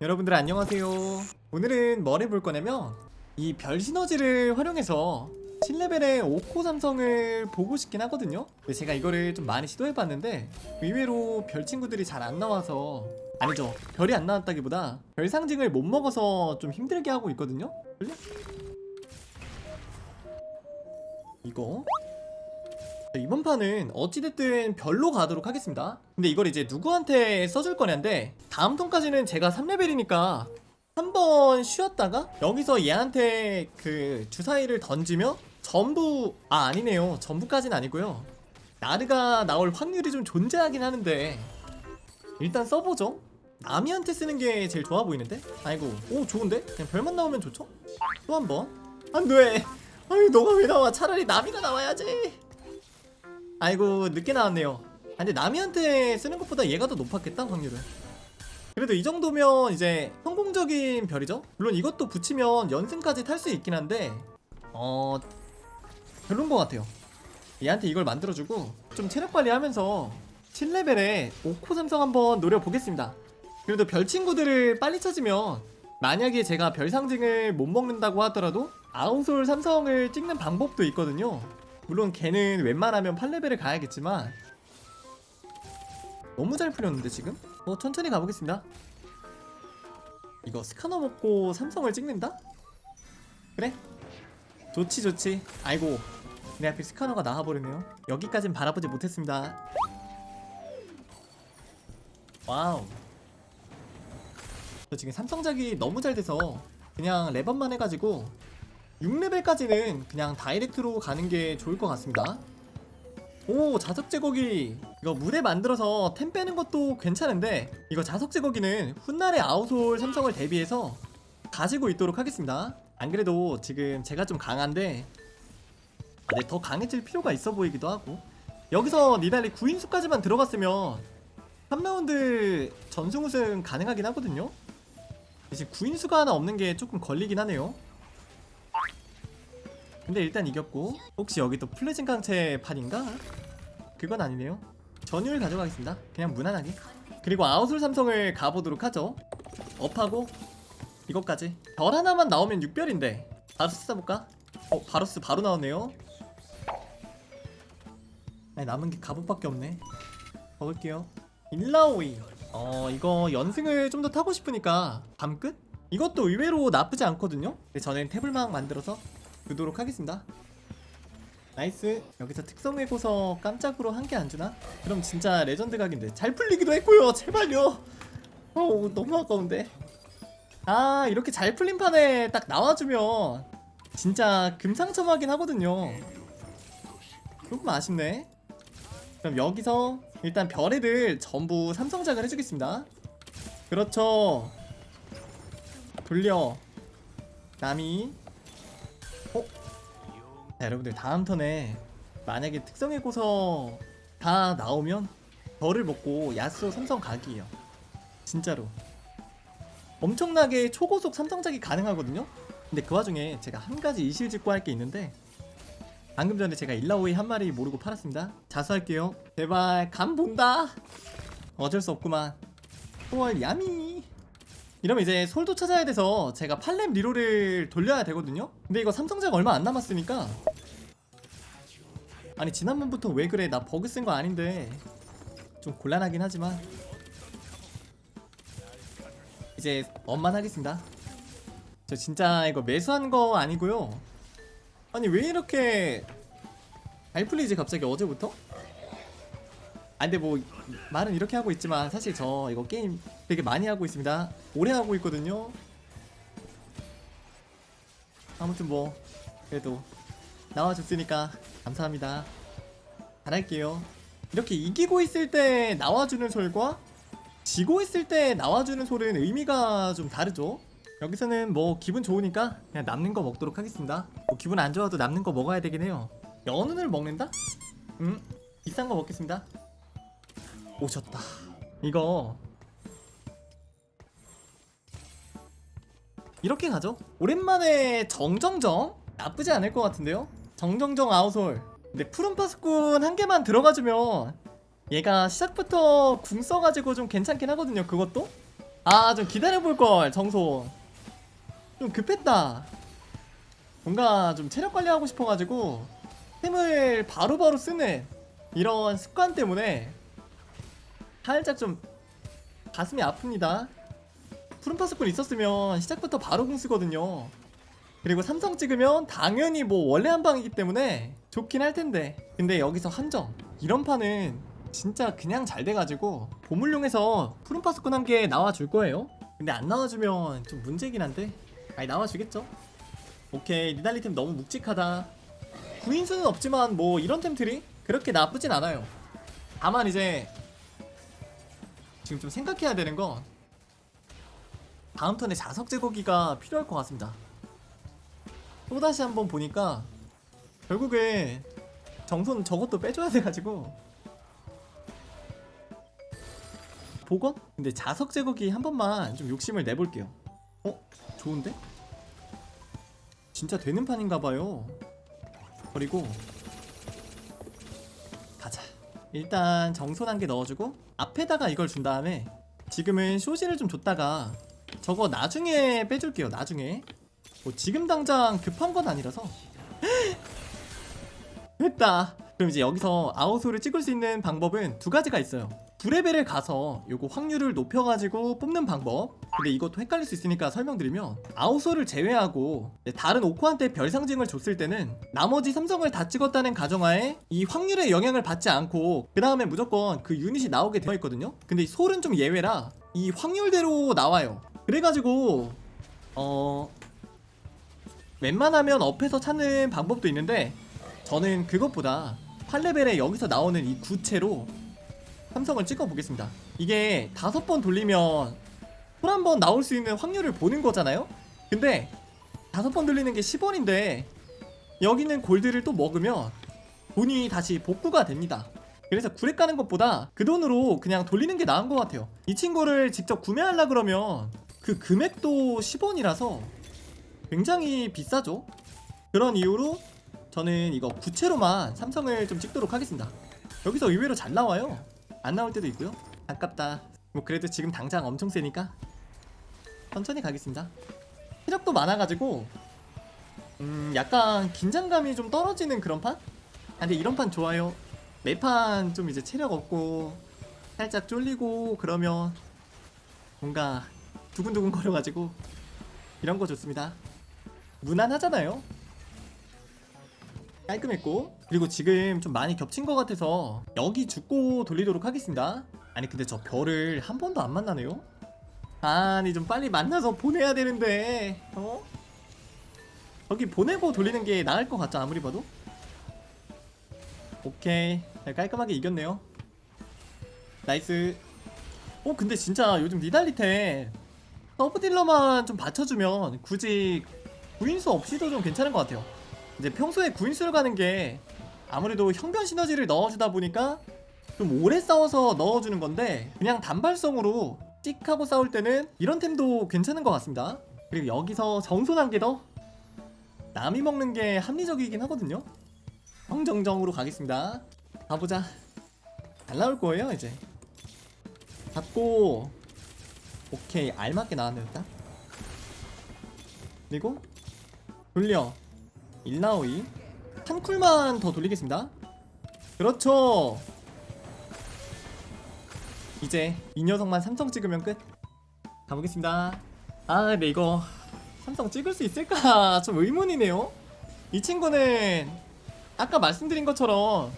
여러분들 안녕하세요. 오늘은 뭘 해볼 거냐면 이 별 시너지를 활용해서 7레벨의 5코 삼성을 보고 싶긴 하거든요. 제가 이거를 좀 많이 시도해봤는데 의외로 별 친구들이 잘 안 나와서 아니죠. 별이 안 나왔다기보다 별 상징을 못 먹어서 좀 힘들게 하고 있거든요. 이거 자, 이번 판은 어찌됐든 별로 가도록 하겠습니다. 근데 이걸 이제 누구한테 써줄 거냐인데 다음 턴까지는 제가 3레벨이니까 한 번 쉬었다가 여기서 얘한테 그 주사위를 던지며 전부 아 아니네요. 전부까지는 아니고요. 나르가 나올 확률이 좀 존재하긴 하는데 일단 써보죠. 나미한테 쓰는 게 제일 좋아 보이는데? 아이고 오 좋은데? 그냥 별만 나오면 좋죠? 또 한번? 안돼! 아유 너가 왜 나와? 차라리 나미가 나와야지 아이고 늦게 나왔네요. 아, 근데 나미한테 쓰는 것보다 얘가 더 높았겠다 확률은. 그래도 이 정도면 이제 성공적인 별이죠? 물론 이것도 붙이면 연승까지 탈 수 있긴 한데 어 별론 것 같아요. 얘한테 이걸 만들어주고 좀 체력 관리하면서 7레벨에 5코 삼성 한번 노려보겠습니다. 그래도 별 친구들을 빨리 찾으면 만약에 제가 별 상징을 못 먹는다고 하더라도 아웃솔 삼성을 찍는 방법도 있거든요 물론 걔는 웬만하면 8레벨을 가야겠지만 너무 잘 풀렸는데 지금? 어 천천히 가보겠습니다 이거 스카너 먹고 삼성을 찍는다? 그래? 좋지 좋지 아이고 내 앞에 스카너가 나와버리네요 여기까진 바라보지 못했습니다 와우 저 지금 삼성작이 너무 잘 돼서 그냥 레번만 해가지고 6레벨까지는 그냥 다이렉트로 가는 게 좋을 것 같습니다. 오 자석 제거기. 이거 무대 만들어서 템 빼는 것도 괜찮은데 이거 자석 제거기는 훗날의 아웃솔 삼성을 대비해서 가지고 있도록 하겠습니다. 안 그래도 지금 제가 좀 강한데 아, 네, 더 강해질 필요가 있어 보이기도 하고. 여기서 니달리 9인수까지만 들어갔으면 3라운드 전승 우승 가능하긴 하거든요. 지금 9인수가 하나 없는 게 조금 걸리긴 하네요 근데 일단 이겼고 혹시 여기 또 플래진 강체 판인가? 그건 아니네요. 전율 가져가겠습니다. 그냥 무난하게. 그리고 아웃솔 삼성을 가보도록 하죠. 업하고 이것까지. 별 하나만 나오면 6별인데. 바루스 써볼까? 어 바루스 바로 나왔네요. 아니 남은 게 갑옷밖에 없네. 먹을게요. 일라오이. 어 이거 연승을 좀 더 타고 싶으니까 밤끝? 이것도 의외로 나쁘지 않거든요? 근데 저는 태블망 만들어서 두도록 하겠습니다. 나이스. 여기서 특성 외고서 깜짝으로 한 개 안 주나? 그럼 진짜 레전드 각인데 잘 풀리기도 했고요. 제발요. 어우 너무 아까운데. 아 이렇게 잘 풀린 판에 딱 나와주면 진짜 금상첨화긴 하거든요. 조금 아쉽네. 그럼 여기서 일단 별애들 전부 삼성작을 해주겠습니다. 그렇죠. 돌려. 남이. 어? 자, 여러분들 다음 턴에 만약에 특성의 고서 다 나오면 별을 먹고 야스오 삼성 각이에요. 진짜로. 엄청나게 초고속 삼성작이 가능하거든요? 근데 그 와중에 제가 한 가지 이실직고 할 게 있는데 방금 전에 제가 일라오이 한 마리 모르고 팔았습니다. 자수할게요. 제발 감 본다! 어쩔 수 없구만. 홀 야미! 이러면 이제 솔도 찾아야 돼서 제가 팔렘 리로를 돌려야 되거든요? 근데 이거 삼성작 얼마 안 남았으니까 아니 지난번부터 왜 그래? 나 버그 쓴 거 아닌데. 좀 곤란하긴 하지만. 이제 엄만 하겠습니다. 저 진짜 이거 매수한 거 아니고요. 아니 왜 이렇게 잘 풀리지 갑자기 어제부터? 아 근데 뭐 말은 이렇게 하고 있지만 사실 저 이거 게임 되게 많이 하고 있습니다. 오래 하고 있거든요. 아무튼 뭐 그래도 나와줬으니까 감사합니다. 잘할게요. 이렇게 이기고 있을 때 나와주는 솔과 지고 있을 때 나와주는 솔은 의미가 좀 다르죠. 여기서는 뭐 기분 좋으니까 그냥 남는 거 먹도록 하겠습니다. 뭐 기분 안 좋아도 남는 거 먹어야 되긴 해요. 연운을 먹는다? 음 비싼 거 먹겠습니다. 오셨다. 이거 이렇게 가죠? 오랜만에 정정정? 나쁘지 않을 것 같은데요 정정정 아웃솔. 근데 푸른 파스꾼 한 개만 들어가주면 얘가 시작부터 궁 써가지고 좀 괜찮긴 하거든요 그것도? 아 좀 기다려볼걸 정소 좀 급했다. 뭔가 좀 체력 관리하고 싶어가지고 템을 바로바로 쓰는 이런 습관 때문에 살짝 좀 가슴이 아픕니다. 푸른 파스꾼 있었으면 시작부터 바로 공 쓰거든요 그리고 삼성 찍으면 당연히 뭐 원래 한 방이기 때문에 좋긴 할 텐데. 근데 여기서 함정. 이런 판은 진짜 그냥 잘 돼가지고 보물용에서 푸른 파스꾼 한개 나와줄 거예요. 근데 안 나와주면 좀 문제긴 한데. 아니 나와주겠죠? 오케이. 니달리 템 너무 묵직하다. 구인수는 없지만 뭐 이런 템들이 그렇게 나쁘진 않아요. 다만 이제 지금 좀 생각해야 되는 건 다음 턴에 자석 제거기가 필요할 것 같습니다 또다시 한번 보니까 결국엔 정손 저것도 빼줘야 돼가지고 복원? 근데 자석 제거기 한 번만 좀 욕심을 내볼게요 어? 좋은데? 진짜 되는 판인가봐요 그리고 가자 일단 정손 한 개 넣어주고 앞에다가 이걸 준 다음에 지금은 쇼진을 좀 줬다가 저거 나중에 빼줄게요 나중에 뭐 지금 당장 급한 건 아니라서. 됐다. 그럼 이제 여기서 아웃솔을 찍을 수 있는 방법은 두 가지가 있어요. 두레벨을 가서 요거 확률을 높여가지고 뽑는 방법. 근데 이것도 헷갈릴 수 있으니까 설명드리면 아웃솔을 제외하고 다른 오코한테 별 상징을 줬을 때는 나머지 삼성을 다 찍었다는 가정하에 이 확률의 영향을 받지 않고 그 다음에 무조건 그 유닛이 나오게 되어 있거든요. 근데 이 솔은 좀 예외라 이 확률대로 나와요. 그래가지고 어 웬만하면 업해서 찾는 방법도 있는데 저는 그것보다 8레벨에 여기서 나오는 이 구체로 삼성을 찍어 보겠습니다. 이게 다섯 번 돌리면 홀한번 나올 수 있는 확률을 보는 거잖아요? 근데 다섯 번 돌리는 게 10원인데 여기는 골드를 또 먹으면 돈이 다시 복구가 됩니다. 그래서 구렉 가는 것보다 그 돈으로 그냥 돌리는 게 나은 것 같아요. 이 친구를 직접 구매하려 그러면 그 금액도 10원이라서 굉장히 비싸죠. 그런 이유로 저는 이거 구체로만 삼성을 좀 찍도록 하겠습니다. 여기서 의외로 잘 나와요. 안 나올 때도 있고요. 아깝다. 뭐 그래도 지금 당장 엄청 세니까 천천히 가겠습니다. 체력도 많아가지고 음 약간 긴장감이 좀 떨어지는 그런 판? 아, 근데 이런 판 좋아요. 매판 좀 이제 체력 없고 살짝 쫄리고 그러면 뭔가 두근두근 거려가지고 이런 거 좋습니다. 무난하잖아요. 깔끔했고 그리고 지금 좀 많이 겹친 것 같아서 여기 죽고 돌리도록 하겠습니다. 아니 근데 저 별을 한 번도 안 만나네요. 아니 좀 빨리 만나서 보내야 되는데 어? 여기 보내고 돌리는 게 나을 것 같죠 아무리 봐도. 오케이 네, 깔끔하게 이겼네요. 나이스. 어 근데 진짜 요즘 니달리테 서브딜러만 좀 받쳐주면 굳이 구인수 없이도 좀 괜찮은 것 같아요. 이제 평소에 구인수를 가는 게 아무래도 형변 시너지를 넣어주다 보니까 좀 오래 싸워서 넣어주는 건데 그냥 단발성으로 찍 하고 싸울 때는 이런 템도 괜찮은 것 같습니다. 그리고 여기서 정손 한개더 남이 먹는 게 합리적이긴 하거든요. 정정정으로 가겠습니다. 가보자. 잘 나올 거예요 이제. 잡고 오케이 알맞게 나왔네 일단. 그리고 돌려. 1나오이. 한 쿨만 더 돌리겠습니다. 그렇죠. 이제 이 녀석만 삼성 찍으면 끝. 가보겠습니다. 아 근데 이거 삼성 찍을 수 있을까? 좀 의문이네요. 이 친구는 아까 말씀드린 것처럼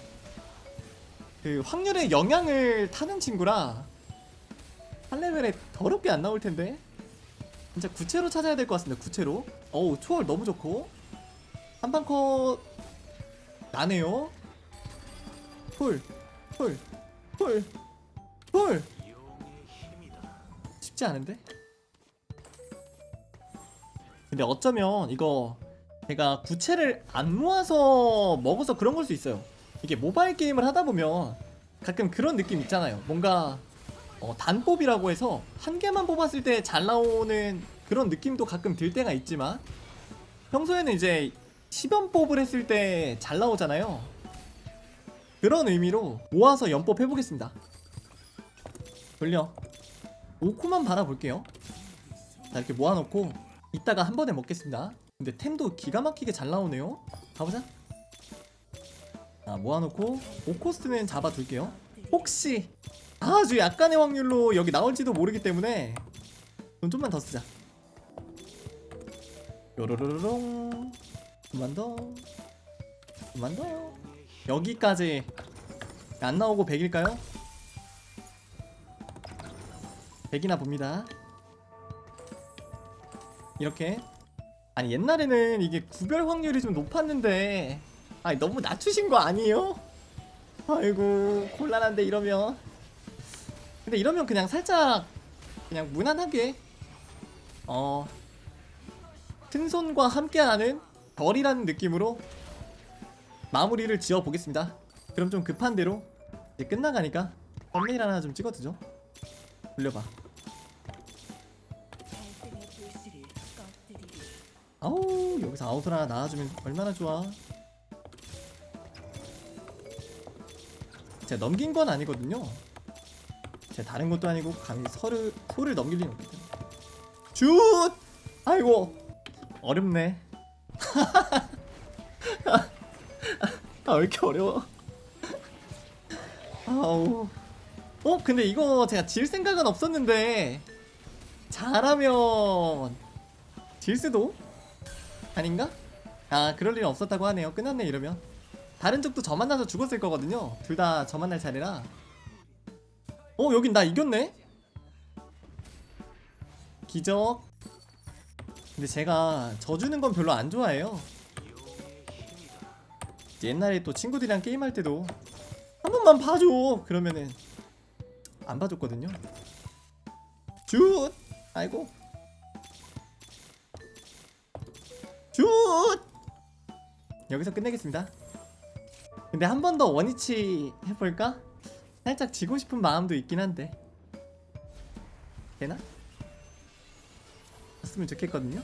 그 확률의 영향을 타는 친구라 한 레벨에 더럽게 안 나올 텐데 진짜 구체로 찾아야 될 것 같습니다 구체로 어우 초월 너무 좋고 한방 컷 나네요 홀 홀, 홀, 홀. 쉽지 않은데? 근데 어쩌면 이거 제가 구체를 안 모아서 먹어서 그런 걸 수 있어요. 이게 모바일 게임을 하다 보면 가끔 그런 느낌 있잖아요. 뭔가 어, 단뽑이라고 해서 한 개만 뽑았을 때 잘 나오는 그런 느낌도 가끔 들 때가 있지만 평소에는 이제 10연 뽑을 했을 때 잘 나오잖아요. 그런 의미로 모아서 연법 해보겠습니다. 돌려. 5코만 바라볼게요 자 이렇게 모아놓고 이따가 한 번에 먹겠습니다 근데 템도 기가 막히게 잘 나오네요 가보자 자 모아놓고 5코스트는 잡아둘게요 혹시 아주 약간의 확률로 여기 나올지도 모르기 때문에 돈 좀만 더 쓰자. 요로로로롱. 좀만 더. 좀만 더 여기까지. 안 나오고 100일까요? 100이나 봅니다. 이렇게. 아니 옛날에는 이게 구별 확률이 좀 높았는데. 아니 너무 낮추신 거 아니에요? 아이고 곤란한데 이러면 근데 이러면 그냥 살짝 그냥 무난하게 어 큰손과 함께하는 별이라는 느낌으로 마무리를 지어 보겠습니다. 그럼 좀 급한 대로 이제 끝나가니까 썸네일 하나 좀 찍어두죠. 돌려봐. 아우 여기서 아웃을 하나 나와주면 얼마나 좋아. 제가 넘긴 건 아니거든요 제가 다른 것도 아니고 감히 서를 소를 넘길 리는 없기 때문에. 슛! 아이고. 어렵네. 아왜 이렇게 어려워? 아우. 어 근데 이거 제가 질 생각은 없었는데 잘하면 질 수도 아닌가? 아 그럴 일은 없었다고 하네요. 끝났네 이러면. 다른 쪽도 저 만나서 죽었을 거거든요. 둘 다 저 만날 차례라 어 여긴 나 이겼네? 기적. 근데 제가 져주는 건 별로 안 좋아해요. 옛날에 또 친구들이랑 게임할 때도 한 번만 봐줘! 그러면은 안 봐줬거든요. 슛! 아이고. 슛! 여기서 끝내겠습니다. 근데 한 번 더 원위치 해볼까? 살짝 지고 싶은 마음도 있긴 한데. 되나? 했으면 좋겠거든요.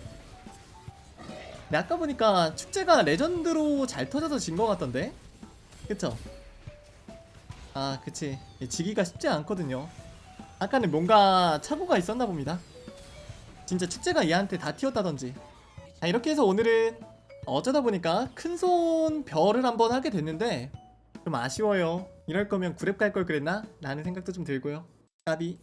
근데 아까 보니까 축제가 레전드로 잘 터져서 진 것 같던데? 그쵸? 아 그치. 지기가 쉽지 않거든요. 아까는 뭔가 착오가 있었나 봅니다. 진짜 축제가 얘한테 다 튀었다던지. 자 이렇게 해서 오늘은 어쩌다 보니까 큰손 별을 한번 하게 됐는데 좀 아쉬워요. 이럴 거면 구랩 갈 걸 그랬나? 라는 생각도 좀 들고요. 까비